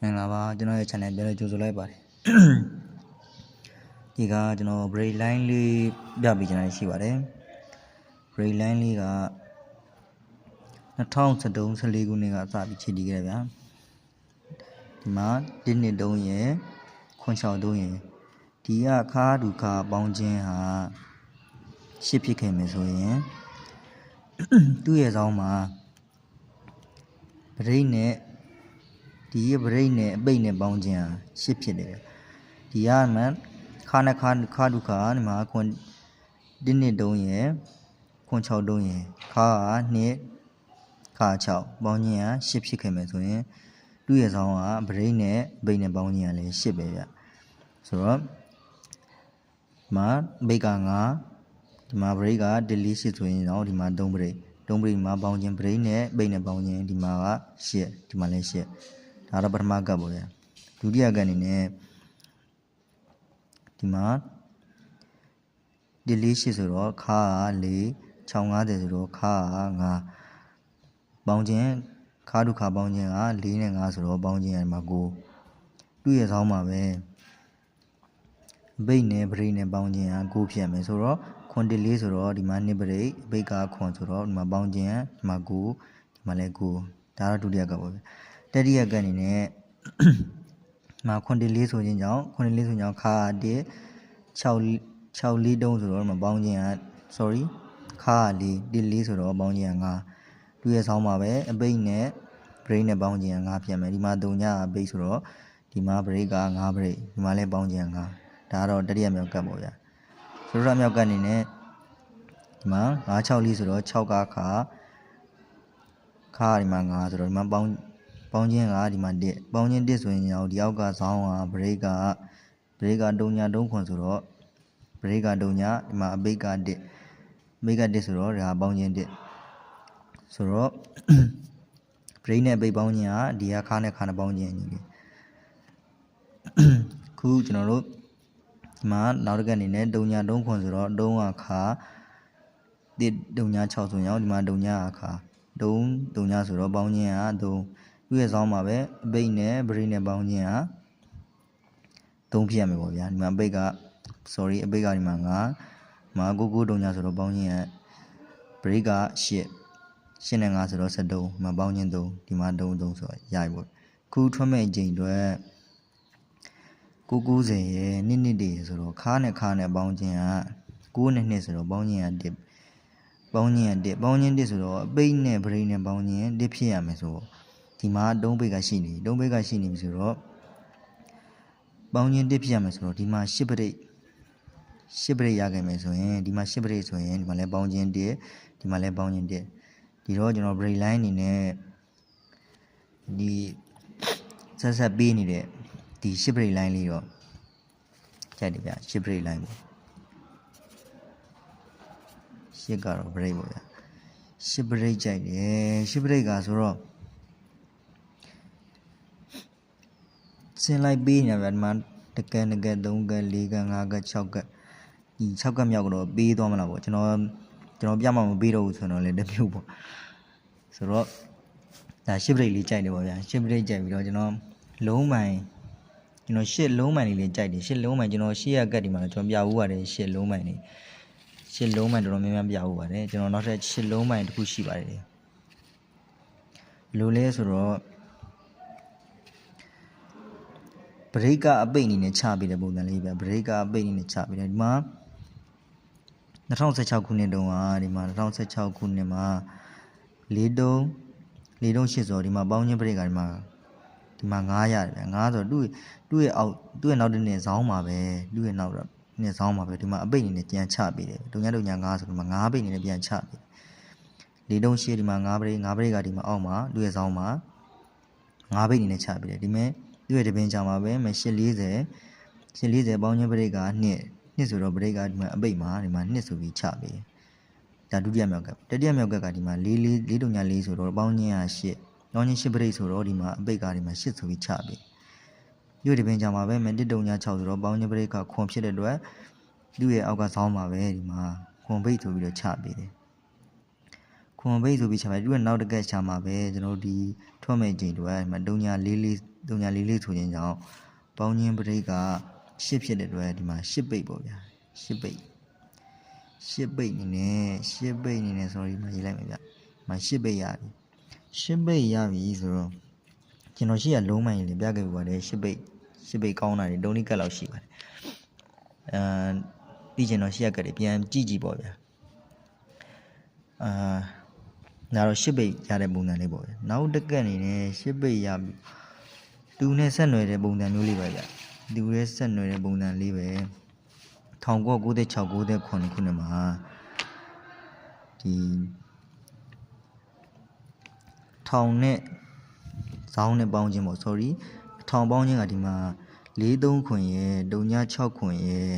မင်္ဂလာပါကျွန်တော်ရဲ့ channel ပြန်လည်ကြိုဆိုလိုက်ပါတယ်ဒီကကျွန်တော် break line လေးပြပေးချင်တာရှိပါတယ် break line လေးက2013 14ခုနှစ်ကစပြီးခြေတည်ခဲ့တယ်ဗျာဒီမှာ1နှစ်3ရယ်ခွန်6 3ရယ်ဒီကခါဒုခပေါင်းခြင်းဟာရှစ်ဖြစ်ခဲ့မယ်ဆိုရင်သူ့ရဲ့ဆောင်းမှာပရိတ်နဲ့ ဒီရဲ့ပရိတ်နဲ့အပိတ်နဲ့ပေါင်းခြင်းဟာရှစ်ဖြစ်တယ်ဗျဒီကမှခါနဲ့ခါခါဒုခဒီမှာခွန်1နှစ်3ရယ်ခွန်6 3ရယ်ခါက2ခါ6ပေါင်းခြင်းဟာရှစ်ဖြစ်ခဲ့မယ်ဆိုရင်သူ့ရဲ့ဆောင်းကပရိတ်နဲ့အပိတ်နဲ့ပေါင်းခြင်းဟာလည်းရှစ်ပဲဗျဆိုတော့ဒီမှာဘိတ်က9ဒီမှာ break က delete ရှိဆိုရင်တော့ဒီမှာ3 break 3 break မှာပေါင်းခြင်း break နဲ့ပိတ်နဲ့ပေါင်းခြင်းဒီမှာက8ဒီမှာလည်း8 ဒါတော့ပထမကပ်ပေါ့ဗျာဒုတိယကပ်အနေနဲ့ဒီမှာ delete ရှိဆိုတော့ခါက4 650ဆိုတော့ခါက5ပေါင်းခြင်းခါဒုခါပေါင်းခြင်းက4နဲ့5ဆိုတော့ပေါင်းခြင်းကဒီမှာ9သူ့ရဲ့ဆောင်းမှာပဲဘိတ်နဲ့ပရိတ်နဲ့ပေါင်းခြင်းက9ဖြစ်ရမယ်ဆိုတော့ခွန်တလေးဆိုတော့ဒီမှာနှစ်ပရိတ်ဘိတ်ကခွန်ဆိုတော့ဒီမှာပေါင်းခြင်းဒီမှာ9ဒီမှာလည်း9ဒါတော့ဒုတိယကပ်ပေါ့ဗျ တတိယကပ်အနေနဲ့မှာခွန်တလေးဆိုခြင်းကြောင့်ခွန်တလေးဆိုကြောင့်ခါ1 6 6လေးတုံးဆိုတော့ဒီမှာပေါင်းခြင်းက sorry ခါလေးဒီလေးဆိုတော့ပေါင်းခြင်းက9သူရဲ့ဆောင်းမှာပဲအပိတ်နဲ့ break နဲ့ပေါင်းခြင်းက9ဖြစ်မယ်ဒီမှာ3ညအပိတ်ဆိုတော့ဒီမှာ break က9 break ဒီမှာလည်းပေါင်းခြင်းက9ဒါကတော့တတိယမြောက်ကပ်ပေါ့ဗျာဆိုတော့မြောက်ကပ်အနေနဲ့ဒီမှာ9 6လေးဆိုတော့6ကခါခါဒီမှာ9ဆိုတော့ဒီမှာပေါင်း ပေါင်းခြင်းကဒီမှာ1ပေါင်းခြင်း1ဆိုရင်ရောဒီအောက်ကဆောင်းက break က break က3ည3ခွန်ဆိုတော့ break က3ညဒီမှာအပိတ်က1အပိတ်က1ဆိုတော့ဒါပေါင်းခြင်း1ဆိုတော့ break နဲ့အပိတ်ပေါင်းခြင်းကဒီကခါနဲ့ခါနဲ့ပေါင်းခြင်းအညီလေးခုကျွန်တော်တို့ဒီမှာနောက်တစ်ကအနေနဲ့3ည3ခွန်ဆိုတော့3ကခါတစ်3ည6ဆိုရင်ရောဒီမှာ3ညခါ3 3ညဆိုတော့ပေါင်းခြင်းက3 သူ့ရဲ့ဆောင်းမှာပဲအပိတ်နဲ့ break နဲ့ပေါင်းခြင်းက3ဖြစ်ရမယ်ပေါ့ဗျာဒီမှာအပိတ်က sorry အပိတ်ကဒီမှာ9မှာ9 9တုံညာဆိုတော့ပေါင်းခြင်းက break က8 8နဲ့9ဆိုတော့73မှာပေါင်းခြင်း3ဒီမှာ3 3ဆိုတော့ရပြီပေါ့ခုထွက်မဲ့အချိန်အတွက်990ရယ်နှစ်နှစ်တည်းဆိုတော့ခါနဲ့ခါနဲ့ပေါင်းခြင်းက9နဲ့2ဆိုတော့ပေါင်းခြင်းက1ပေါင်းခြင်းက1ပေါင်းခြင်း1ဆိုတော့အပိတ်နဲ့ break နဲ့ပေါင်းခြင်း1ဖြစ်ရမယ်ဆိုတော့ ဒီမှာ3ပိတ်ကရှိနေ3ပိတ်ကရှိနေပြီဆိုတော့ပေါင်းခြင်း1ဖြစ်ရမယ်ဆိုတော့ဒီမှာ10ပိတ်ရှစ်ပရိတ်ရခဲ့မယ်ဆိုရင်ဒီမှာရှစ်ပရိတ်ဆိုရင်ဒီမှာလည်းပေါင်းခြင်းတစ်ဒီမှာလည်းပေါင်းခြင်းတစ်ဒီတော့ကျွန်တော် break line အနေနဲ့ဒီဆက်ဆက်ပေးနေတဲ့ဒီရှစ်ပရိတ် line လေးတော့ကြိုက်တယ်ဗျရှစ်ပရိတ် line ပေါ့ရှစ်ကတော့ break ပေါ့ဗျရှစ်ပရိတ်ကြိုက်တယ်ရှစ်ပရိတ်ကဆိုတော့ စင်လိုက်ပေးနေဗျဒီမှာတကယ်တကယ်3က4က5က6ကဒီ6ကမြောက်ကတော့ပေးသွားမလားပေါ့ကျွန်တော်ကျွန်တော်ပြမှမပေးတော့ဘူးဆိုတော့လည်းတမျိုးပေါ့ဆိုတော့ဒါရှစ်ပရိတ်လေးကြိုက်တယ်ပေါ့ဗျာရှစ်ပရိတ်ကြိုက်ပြီးတော့ကျွန်တော်လုံးမိုင်ကျွန်တော်ရှစ်လုံးမိုင်လေးလေးကြိုက်တယ်ရှစ်လုံးမိုင်ကျွန်တော်ရှစ်ရကတ်ဒီမှာကျွန်တော်ပြဦးပါတယ်ရှစ်လုံးမိုင်လေးရှစ်လုံးမိုင်တော်တော်များများပြဦးပါတယ်ကျွန်တော်နောက်ထပ်ရှစ်လုံးမိုင်တစ်ခုရှိပါတယ်ဘယ်လိုလဲဆိုတော့ ဘရိတ်ကအပိတ်အနေနဲ့ချပေးတဲ့ပုံစံလေးပဲဘရိတ်ကအပိတ်အနေနဲ့ချပေးတယ်ဒီမှာ2016ခုနှစ်တုန်းကဒီမှာ2016ခုနှစ်မှာ၄တုံး၄တုံးရှစ်ဆိုဒီမှာပေါင်းချင်းဘရိတ်ကဒီမှာဒီမှာ9ရတယ်ဗျ9ဆိုသူ့သူ့ရဲ့အောက်သူ့ရဲ့နောက်တစ်နှစ်ဇောင်းမှာပဲသူ့ရဲ့နောက်တော့နှစ်ဇောင်းမှာပဲဒီမှာအပိတ်အနေနဲ့ပြန်ချပေးတယ်ဒုညဒုည9ဆိုဒီမှာ9ပိတ်အနေနဲ့ပြန်ချပေးတယ်၄တုံးရှစ်ဒီမှာ9ဘရိတ်9ဘရိတ်ကဒီမှာအောက်မှာသူ့ရဲ့ဇောင်းမှာ9ပိတ်အနေနဲ့ချပေးတယ်ဒီမဲ့သူ့ ရဲ့တပင်ချာမှာပဲမ840 840ပေါင်းချင်းဘရိတ်က2နှစ်ဆိုတော့ဘရိတ်ကဒီမှာအပိတ်မှာဒီမှာနှစ်ဆိုပြီးချပေးတယ်ဒါဒုတိယမြောက်ကတတိယမြောက်ကကဒီမှာ4 4 4တုံညာ4ဆိုတော့ပေါင်းချင်းက8ပေါင်းချင်း8ဘရိတ်ဆိုတော့ဒီမှာအပိတ်ကဒီမှာ8ဆိုပြီးချပေးရွေဒီပင်ကြမှာပဲမတစ်တုံညာ6ဆိုတော့ပေါင်းချင်းဘရိတ်ကခွန်ဖြစ်တဲ့အတွက်သူ့ရဲ့အောက်ကဆောင်းမှာပဲဒီမှာခွန်ဘိတ်ဆိုပြီးတော့ချပေးတယ်ခွန်ဘိတ်ဆိုပြီးချမယ်သူကနောက်တစ်ကက်ချမှာပဲကျွန်တော်တို့ဒီထွက်မဲ့ချိန်တွေဒီမှာ3ညာ4လေး 3ညာ4လေးဆိုခြင်းကြောင့်ပေါင်းချင်းပရိတ်က10ဖြစ်တဲ့အတွက်ဒီမှာ10ပိတ်ပေါ့ဗျာ10ပိတ်10ပိတ်နေနဲ့10ပိတ်နေနဲ့ sorry မရေးလိုက်မယ်ဗျဒီမှာ10ပိတ်ရပြီ10ပိတ်ရပြီဆိုတော့ကျွန်တော်ရှိရလုံးမိုင်းလေးပြခဲ့ပြပါတယ်10ပိတ်10ပိတ်ကောင်းတာတွေတုံးလေးကက်လောက်ရှိပါတယ်အဲပြီးကျင်တော့ရှိရကက်တွေပြန်ကြည့်ကြည့်ပေါ့ဗျာအာဒါတော့10ပိတ်ရတဲ့ပုံစံလေးပေါ့ဗျာနောက်တစ်ကက်အနေနဲ့10ပိတ်ရပြီ တူနဲ့ဆက်နွယ်တဲ့ပုံစံမျိုးလေးပဲဗျာတူနဲ့ဆက်နွယ်တဲ့ပုံစံလေးပဲ1996 98ခုနှစ်မှာဒီထောင်နဲ့ဇောင်းနဲ့ပေါင်းခြင်းပေါ့ sorry ထောင်ပေါင်းခြင်းကဒီမှာ43ခွင်ရယ်36ခွင်ရယ်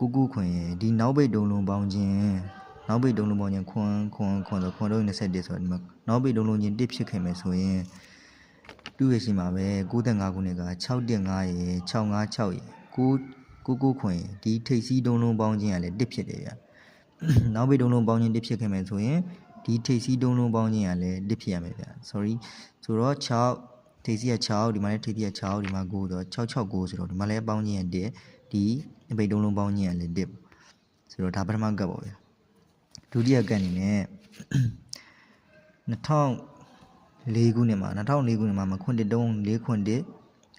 99ခွင်ရယ်ဒီနောက်ဘိတ်တုံးလုံးပေါင်းခြင်းနောက်ဘိတ်တုံးလုံးပေါင်းခြင်းခွန်ခွန်ခွန်ဆိုခွန်တော့21ဆိုတော့ဒီမှာနောက်ဘိတ်တုံးလုံးချင်းတစ်ဖြစ်ခဲ့မယ်ဆိုရင် တူရရှိမှာပဲ95ခုနှစ်က615ရယ်656ရယ်999ခွင်ရယ်ဒီထိပ်စီးတုံးလုံးပေါင်းခြင်းကလည်းတစ်ဖြစ်တယ်ဗျနောက်ဘိတ်တုံးလုံးပေါင်းခြင်းတစ်ဖြစ်ခဲ့မယ်ဆိုရင်ဒီထိပ်စီးတုံးလုံးပေါင်းခြင်းကလည်းတစ်ဖြစ်ရမယ်ဗျ sorry ဆိုတော့6ထိပ်စီးက6ဒီမှာလည်းထိပ်စီးက6ဒီမှာ9ဆိုတော့669ဆိုတော့ဒီမှာလည်းပေါင်းခြင်းက1ဒီဘိတ်တုံးလုံးပေါင်းခြင်းကလည်း1ဆိုတော့ဒါပထမကပ်ပါဗျာဒုတိယကပ်အနေနဲ့ 2004ခုနှစ်မှာ2004ခုနှစ်မှာမခွန်းတစ်တုံး4ခွန်းတစ်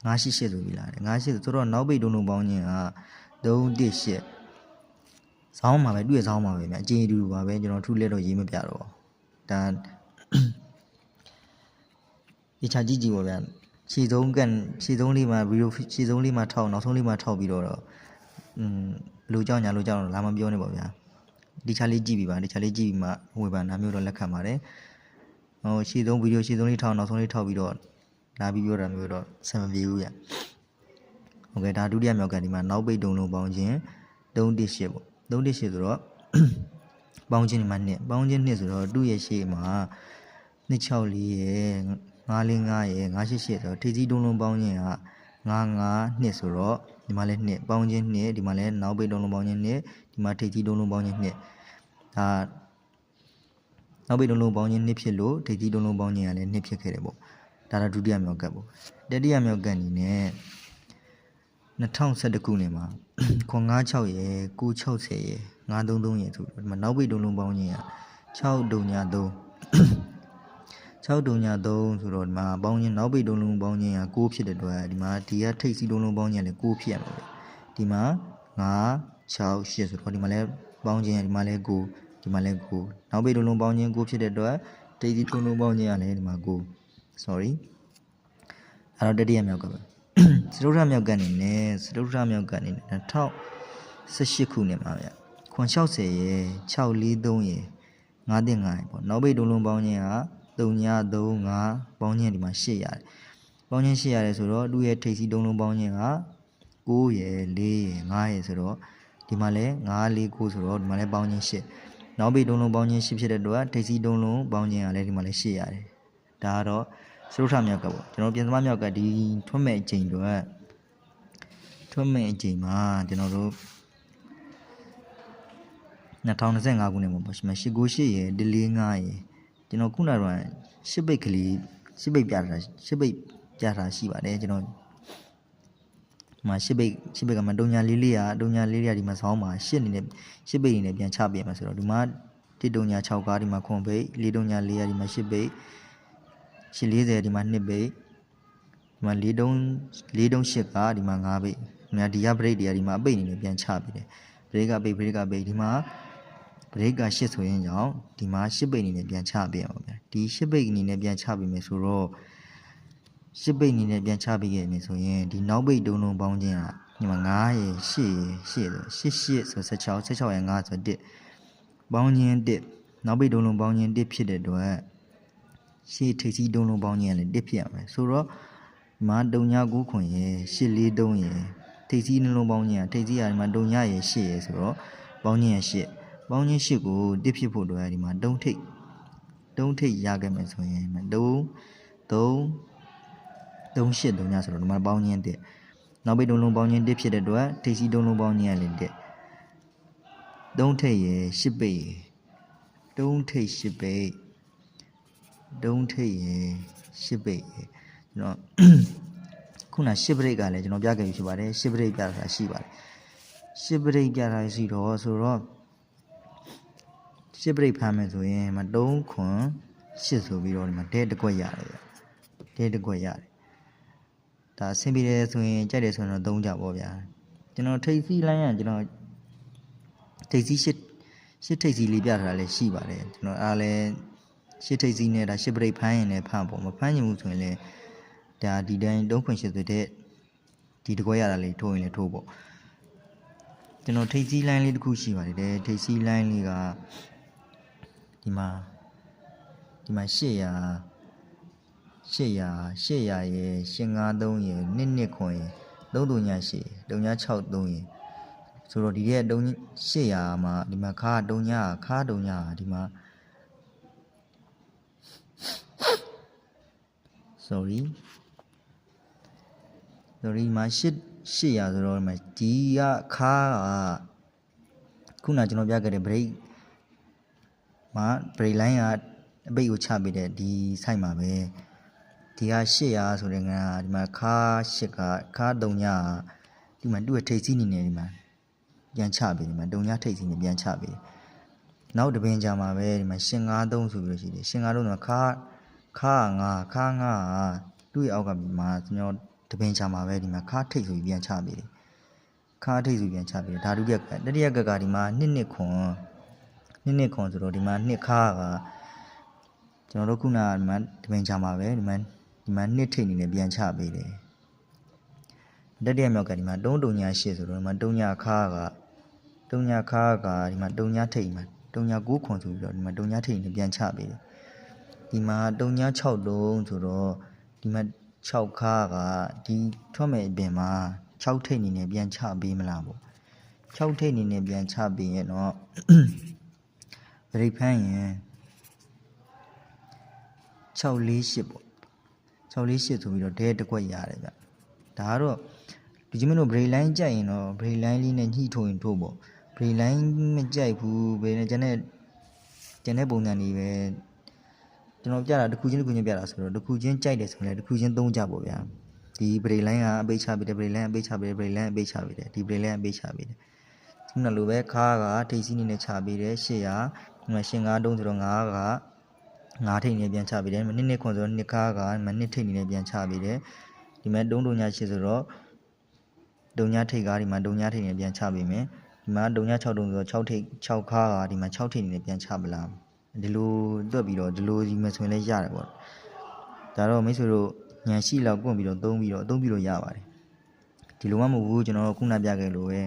988ဆိုပြီးလာတယ်988ဆိုတော့နောက်ဘိတ်တုံးလုံးပေါင်းခြင်းက318ဇောင်းမှာပဲတွေ့ရဇောင်းမှာပဲဗျအကျဉ်းအတူတူပါပဲကျွန်တော်ထူလက်တော့ရေးမပြတော့ပါဘူးဒါဒီချာကြည့်ကြည့်ပါဗျာခြေဆုံးကန်ခြေဆုံးလေးမှာဗီဒီယိုခြေဆုံးလေးမှာထောက်နောက်ဆုံးလေးမှာထောက်ပြီးတော့တော့อืมလူကြောင်ညာလူကြောင်တော့လာမပြောနေပါဗျာဒီချာလေးကြည့်ပြီးပါဒီချာလေးကြည့်ပြီးမှဝေဖန်တာမျိုးတော့လက်ခံပါတယ် ဟိုခြေဆုံးဗီဒီယိုခြေဆုံးလေးထောက်နောက်ဆုံးလေးထောက်ပြီးတော့လာပြီးပြောတာမျိုးတော့ဆင်မပြေဘူးဗျဟုတ်ကဲ့ဒါဒုတိယမြောက်ကဒီမှာနောက်ပိတ်တုံလုံးပေါင်းခြင်း318ပေါ့318ဆိုတော့ပေါင်းခြင်းဒီမှာနှစ်ပေါင်းခြင်းနှစ်ဆိုတော့သူ့ရဲ့ရှေ့မှာ264ရဲ့945ရဲ့988ဆိုတော့ထိစီတုံးလုံးပေါင်းခြင်းက95နှစ်ဆိုတော့ဒီမှာလည်းနှစ်ပေါင်းခြင်းနှစ်ဒီမှာလည်းနောက်ပိတ်တုံးလုံးပေါင်းခြင်းနှစ်ဒီမှာထိစီတုံးလုံးပေါင်းခြင်းနှစ်ဒါ နောက်ပိတ်တုံးလုံးပေါင်းခြင်းနှစ်ဖြစ်လို့ထိစီတုံးလုံးပေါင်းခြင်းကလည်းနှစ်ဖြစ်ခဲ့တယ်ပေါ့ဒါတော့ဒုတိယမြောက်ကပ်ပေါ့တတိယမြောက်ကပ်အနေနဲ့2011ခုနှစ်မှာ956ရယ်960ရယ်933ရယ်ဆိုဒီမှာနောက်ပိတ်တုံးလုံးပေါင်းခြင်းက6တုံညာ3 6တုံညာ3ဆိုတော့ဒီမှာပေါင်းခြင်းနောက်ပိတ်တုံးလုံးပေါင်းခြင်းက6ဖြစ်တဲ့အတွက်ဒီမှာဒီကထိတ်စီတုံးလုံးပေါင်းခြင်းကလည်း6ဖြစ်ရမှာပဲဒီမှာ9 6 8ဆိုတော့ဒီမှာလည်းပေါင်းခြင်းကဒီမှာလည်း9 ဒီမှာလည်း9နောက်ပိတ်တုံးလုံးပေါင်းခြင်း6ဖြစ်တဲ့အတွက်ထိတ်စီတုံးလုံးပေါင်းခြင်းကလည်းဒီမှာ9 sorry အဲ့တော့တတိယမြောက်ကပဲစတုထမြောက်ကနေနဲ့စတုထမြောက်ကနေနဲ့2018ခုနှစ်မှာဗျခွန်60ရယ်643ရယ်9တင်9ရယ်ပေါ့နောက်ပိတ်တုံးလုံးပေါင်းခြင်းက3ည35ပေါင်းခြင်းဒီမှာ8ရတယ်ပေါင်းခြင်း8ရတယ်ဆိုတော့သူ့ရဲ့ထိပ်စီတုံးလုံးပေါင်းခြင်းက9ရယ်4ရယ်5ရယ်ဆိုတော့ဒီမှာလဲ9 4 9ဆိုတော့ဒီမှာလဲပေါင်းခြင်း8 နောက်ပိတ်တုံးလုံးပေါင်းခြင်း8ဖြစ်တဲ့အတွက်ထိပ်စီတုံးလုံးပေါင်းခြင်းကလည်းဒီမှာလဲ8ရတယ်ဒါကတော့စရုထမြောက်ကပေါ့ကျွန်တော်ပြင်သမားမြောက်ကဒီထွတ်မဲ့အချိန်တော့ထွတ်မဲ့အချိန်မှာကျွန်တော်တို့2025ခုနှစ်မှာပေါ့ရှင်898ရယ်145ရယ်ကျွန်တော်ခုနကတော့ရှစ်ပိတ်ကလေးရှစ်ပိတ်ပြတာရှစ်ပိတ်ပြတာရှိပါတယ်ကျွန်တော် မှာရှစ်ပိတ်ရှစ်ပိတ်ကမှတုံညာလေးလေးရာတုံညာလေးလေးရာဒီမှာဇောင်းမှာရှစ်အနေနဲ့ရှစ်ပိတ်အနေနဲ့ပြန်ချပြရမှာဆိုတော့ဒီမှာတစ်တုံညာ6ကားဒီမှာခွန်ပိတ်လေးတုံညာလေးရာဒီမှာရှစ်ပိတ်ရှစ်40ဒီမှာ2ပိတ်ဒီမှာလေးတုံလေးတုံရှစ်ကားဒီမှာ9ပိတ်ဒီမှာဒီရဘရိတ်တွေကဒီမှာအပိတ်အနေနဲ့ပြန်ချပြတယ်ဘရိတ်ကပိတ်ဘရိတ်ကပိတ်ဒီမှာဘရိတ်ကရှစ်ဆိုရင်ကြောင့်ဒီမှာရှစ်ပိတ်အနေနဲ့ပြန်ချပြရမှာဗျာဒီရှစ်ပိတ်အနေနဲ့ပြန်ချပြမယ်ဆိုတော့ ရှစ်ပိတ်အနေနဲ့ပြန်ချပေးခဲ့မယ်ဆိုရင်ဒီနောက်ပိတ်တုံးလုံးပေါင်းခြင်းကဒီမှာ9ရေ8ရေ8ဆို8 8ဆို16 16ရေ9ဆို1ပေါင်းခြင်း1နောက်ပိတ်တုံးလုံးပေါင်းခြင်း1ဖြစ်တဲ့အတွက်ရှေ့ထိပ်စီးတုံးလုံးပေါင်းခြင်းကလည်း1ဖြစ်ရမယ်ဆိုတော့ဒီမှာတုံညာ9ခွန်ရေ8 4 3ရေထိပ်စီးနှလုံးပေါင်းခြင်းကထိပ်စီးကဒီမှာတုံညာရေ8ရေဆိုတော့ပေါင်းခြင်းရ8ပေါင်းခြင်း8ကို1ဖြစ်ဖို့အတွက်ဒီမှာတုံးထိပ်တုံးထိပ်ရခဲ့မယ်ဆိုရင်3 3 38တုံးညဆိုတော့ဒီမှာပေါင်းခြင်းတက်နောက်ပိတ်တုံးလုံးပေါင်းခြင်းတက်ဖြစ်တဲ့အတွက်ထိပ်စီတုံးလုံးပေါင်းခြင်းကလည်းတက်သုံးထိပ်ရယ်ရှစ်ပိတ်ရယ်တုံးထိတ်ရှစ်ပိတ်တုံးထိတ်ရယ်ရှစ်ပိတ်ရယ်ကျွန်တော်ခုနရှစ်ပရိတ်ကလည်းကျွန်တော်ပြခဲ့ပြီဖြစ်ပါတယ်ရှစ်ပရိတ်ပြတာရှိပါတယ်ရှစ်ပရိတ်ပြတာရှိတော့ဆိုတော့ရှစ်ပရိတ်ဖမ်းမယ်ဆိုရင်မတုံးခွန်ရှစ်ဆိုပြီးတော့ဒီမှာဒဲတစ်ကွက်ရတယ်ဗျဒဲတစ်ကွက်ရတယ် ဒါအဆင်ပြေတယ်ဆိုရင်ကြိုက်တယ်ဆိုရင်တော့သုံးကြပါဗျာကျွန်တော်ထိတ်စီးလိုင်းရကျွန်တော်ထိတ်စီးရှစ်ရှစ်ထိတ်စီးလေးပြထားတာလည်းရှိပါတယ်ကျွန်တော်အားလည်းရှစ်ထိတ်စီးနဲ့ဒါရှစ်ပရိတ်ဖမ်းရင်လည်းဖမ်းပေါ့မဖမ်းရင်ဘူးဆိုရင်လည်းဒါဒီတိုင်းတုံးခွင့်ရှိဆိုတဲ့ဒီတကွဲရတာလေးထိုးရင်လည်းထိုးပေါ့ကျွန်တော်ထိတ်စီးလိုင်းလေးတစ်ခုရှိပါတယ်တဲ့ထိတ်စီးလိုင်းလေးကဒီမှာဒီမှာ800 800 800ရယ်853ရယ်229ခွန်ရယ်338 363ရယ်ဆိုတော့ဒီရဲ့3 800မှာဒီမှာခါ3ညခါ3ညဒီမှာ sorry sorry မှာ8 800ဆိုတော့ဒီမှာဒီကခါကခုနကျွန်တော်ပြခဲ့တဲ့ break မှာ break line ကအပိတ်ကိုချပေးတဲ့ဒီ site မှာပဲ ဒီက800ဆိုတဲ့ငါကဒီမှာခါ8ကခါ3ညဒီမှာသူ့ရဲ့ထိတ်စီးနေနေဒီမှာပြန်ချပေးဒီမှာ3ညထိတ်စီးနေပြန်ချပေးနောက်တစ်ပင်ကြာမှာပဲဒီမှာရှင်53ဆိုပြီးလို့ရှိတယ်ရှင်53ဆိုတော့ခါခါငါခါငါသူ့ရဲ့အောက်ကမှာကျွန်တော်တပင်ချာမှာပဲဒီမှာခါထိတ်ဆိုပြီးပြန်ချပေးတယ်ခါထိတ်ဆိုပြန်ချပေးတယ်ဓာတုပြက်ကတတိယကက်ကဒီမှာနှစ်နှစ်ခွန်နှစ်နှစ်ခွန်ဆိုတော့ဒီမှာနှစ်ခါကကျွန်တော်တို့ခုနကဒီမှာတပင်ချာမှာပဲဒီမှာ ဒီမှာနှစ်ထိတ်နေနဲ့ပြန်ချပေးတယ်တတိယမြောက်ကဒီမှာ3တုံညာ8ဆိုတော့ဒီမှာ3ညာခါက3ညာခါကဒီမှာ3ညာထိတ်မှာ3ညာ9ခွန်ဆိုပြီးတော့ဒီမှာ3ညာထိတ်နေပြန်ချပေးတယ်ဒီမှာ3ည6တုံးဆိုတော့ဒီမှာ6ခါကဒီထွက်မဲ့အပြင်မှာ6ထိတ်နေနဲ့ပြန်ချပေးမလားပေါ့6ထိတ်နေနဲ့ပြန်ချပေးရင်တော့ဗရိတ်ဖန်းရင်648ပေါ့ 648ဆိုပြီးတော့ဒဲတစ်ကွက်ရတယ်ဗျဒါကတော့ဒီကျမတို့ brain line ကြိုက်ရင်တော့ brain line လေးနဲ့ညှိထိုးရင်ထိုးပေါ့ brain line မကြိုက်ဘူးဘယ်နဲ့ကျန်တဲ့ကျန်တဲ့ပုံစံတွေပဲကျွန်တော်ပြတာတစ်ခုချင်းတစ်ခုချင်းပြတာဆိုတော့တစ်ခုချင်းကြိုက်တယ်ဆိုရင်လည်းတစ်ခုချင်းသုံးကြပေါ့ဗျာဒီဗရေလိုင်းကအပိတ်ချပေးတယ်ဗရေလိုင်းအပိတ်ချပေးတယ်ဗရေလိုင်းအပိတ်ချပေးတယ်ဒီဗရေလိုင်းအပိတ်ချပေးတယ်ခုနလိုပဲခါကထိတ်စီးနေနဲ့ချပေးတယ်800ဒီမှာရှင်9တုံးဆိုတော့9က 9ထိတ်နေပြန်ချပေးတယ်နစ်နစ်ခွန်ဆိုတော့နှစ်ခါကမနစ်ထိတ်နေနဲ့ပြန်ချပေးတယ်ဒီမဲ့တုံးတုံညာ8ဆိုတော့တုံညာထိတ်ကဒီမှာတုံညာထိတ်နေပြန်ချပေးမယ်ဒီမှာတုံညာ6တုံးဆိုတော့6ထိတ်6ခါကဒီမှာ6ထိတ်နေနဲ့ပြန်ချပလားဒီလိုတွက်ပြီးတော့ဒီလိုကြီးမဆိုရင်လည်းရတယ်ပေါ့ဒါတော့မိတ်ဆွေတို့ညံရှိလောက်ပွင့်ပြီးတော့သုံးပြီးတော့အသုံးပြီးတော့ရပါတယ်ဒီလိုမှမဟုတ်ဘူးကျွန်တော်တို့ခုနပြခဲ့လို့ပဲ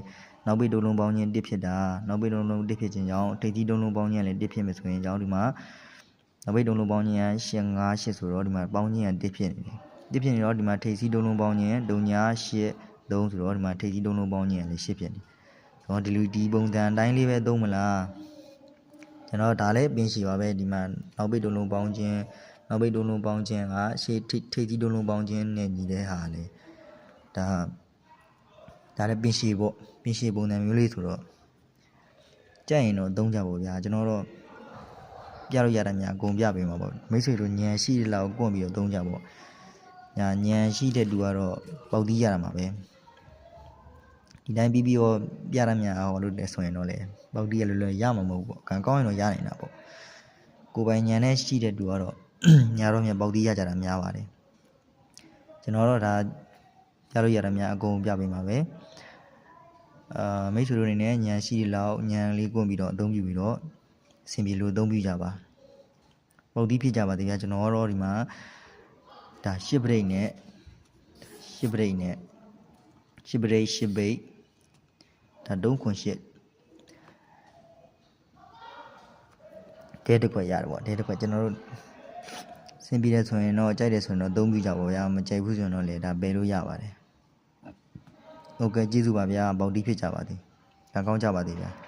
နောက်ပိတ်တုံးလုံးပေါင်းခြင်းတစ်ဖြစ်တာနောက်ပိတ်တုံးလုံးတစ်ဖြစ်ခြင်းကြောင့်ထိပ်သီးတုံးလုံးပေါင်းခြင်းလည်းတစ်ဖြစ်မယ်ဆိုရင်ကြောင့်ဒီမှာ နောက်ပိတ်တုံးလုံးပေါင်းခြင်းကရှင်5 8ဆိုတော့ဒီမှာပေါင်းခြင်းကတစ်ဖြစ်နေတယ်တစ်ဖြစ်နေတော့ဒီမှာထိပ်သီးတုံးလုံးပေါင်းခြင်းဒုံညာ8 3ဆိုတော့ဒီမှာထိပ်သီးတုံးလုံးပေါင်းခြင်းကလည်း8ဖြစ်နေဆိုတော့ဒီလိုဒီပုံစံအတိုင်းလေးပဲသုံးမလားကျွန်တော်ဒါလည်းပင်ရှိပါပဲဒီမှာနောက်ပိတ်တုံးလုံးပေါင်းခြင်းနောက်ပိတ်တုံးလုံးပေါင်းခြင်းကရှေ့ထိထိပ်သီးတုံးလုံးပေါင်းခြင်းနဲ့ညီတဲ့ဟာလေဒါဒါလည်းပင်ရှိပေါ့ပင်ရှိပုံစံမျိုးလေးဆိုတော့ကြက်ရင်တော့သုံးကြပါဗျာကျွန်တော်တော့ ပြလို့ရတာများအကုန်ပြပေးမှာပေါ့မိတ်ဆွေတို့ညံရှိတဲ့လောက်ကွန့်ပြီးတော့သုံးကြပေါ့ညာညံရှိတဲ့လူကတော့ပေါက်သီးရတာမှာပဲဒီတိုင်းပြီးပြီးတော့ပြရမြအောင်လို့လည်းဆိုရင်တော့လေပေါက်တီးရလွယ်လွယ်ရမှာမဟုတ်ဘူးပေါ့ကံကောင်းရင်တော့ရနိုင်တာပေါ့ကိုယ်ပိုင်ညံနဲ့ရှိတဲ့သူကတော့ညာတော့မြပေါက်တီးရကြတာများပါတယ်ကျွန်တော်တော့ဒါပြလို့ရတာများအကုန်ပြပေးမှာပဲအာမိတ်ဆွေတို့အနေနဲ့ညံရှိလောက်ညံလေးကွန့်ပြီးတော့အသုံးပြုပြီးတော့ အဆင်ပြေလို့အသုံးပြုကြပါပေါက်တီးဖြစ်ကြပါသေးဗျာကျွန်တော်တော့ဒီမှာဒါရှစ်ဘရိတ်နဲ့ရှစ်ဘရိတ်နဲ့ရှစ်ဘရိတ်ရှစ်ဘိတ်ဒါတုံးခွန်ရှစ်တဲတစ်ခွက်ရတယ်ပေါ့တဲတစ်ခွက်ကျွန်တော်တို့စင်ပြီးတယ်ဆိုရင်တော့ကြိုက်တယ်ဆိုရင်တော့သုံးပြကြပါဗျာမကြိုက်ဘူးဆိုရင်တော့လေဒါပယ်လို့ရပါတယ်ဟုတ်ကဲ့ကျေးဇူးပါဗျာပေါက်တီးဖြစ်ကြပါသည်ဒါကောင်းကြပါသေးဗျာ